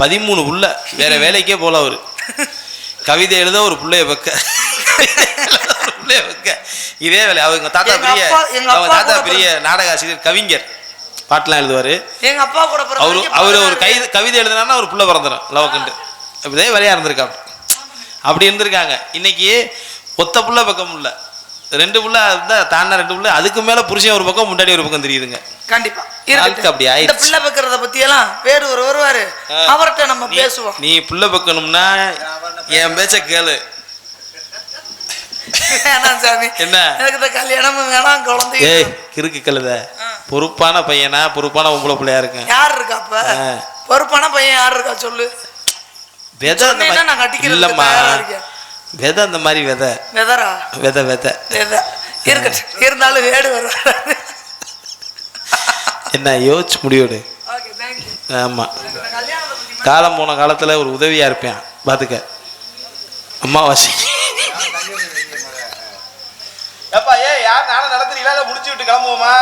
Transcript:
பதிமூணு புள்ள வேற வேலைக்கே போல அவரு. கவிதை எழுத ஒரு புள்ளைய வைக்க. புள்ளைய வைக்க இதே வேலை. அவங்க தாத்தா பெரிய அவங்க தாத்தா பெரிய நாடக ஆசிரியர் கவிஞர். பாட்டெல்லாம் எழுதுவாரு. எங்க அப்பா கூட அவரு அவர் ஒரு கை கவிதை எழுதுனாருன்னா ஒரு புள்ள பிறந்துடும் லவக்குண்டு. அப்படியே வேலையா இருந்திருக்காங்க அப்படி இருந்திருக்காங்க. இன்னைக்கு ஒத்த புள்ள பக்கம் இல்ல ரெண்டு புள்ள இருந்தா தாண்டா ரெண்டு புள்ள அதுக்கு மேல புருஷன் ஒரு பக்கம் முன்னாடி ஒரு பக்கம் தெரியுதுங்க. கண்டிப்பா. இருக்கட்டும். அப்படி இந்த ஆயிடுச்சு. பிள்ளை வைக்கிறத பத்தி எல்லாம் வேடுவர் வருவாரு அவர்கிட்ட நம்ம பேசுவோம். நீ புள்ள பக்கணும்னா என் பேச்ச கேளு. வேணாம் சாமி. என்ன? எனக்கு இந்த கல்யாணமும் வேணாம் குழந்தை ஏய் கிறுக்கு கழுத. பொறுப்பான பையனா பொறுப்பான பொம்பளை பிள்ளையா இருக்கேன். யார் இருக்கா அப்ப? ஆ. பொறுப்பான பையன் யார் இருக்கா சொல்லு. இல்லம்மா. விதை அந்த மாதிரி விதை. வெதரா? விதை விதை. வெத. இருக்கட்டும் இருந்தாலும் வேடு வருவாரு என்ன யோசிச்சு முடிவெடு. ஓகே தேங்க்யூ ஆமா. கல்யாணத்தை பத்தி காலம் போன காலத்துல ஒரு உதவியா இருப்பேன். பாத்துக்க. அம்மாவாசி. எப்பா ஏ யார் நானும் நடத்துறீங்களா இல்லை முடிச்சு விட்டு கிளம்புவோமா?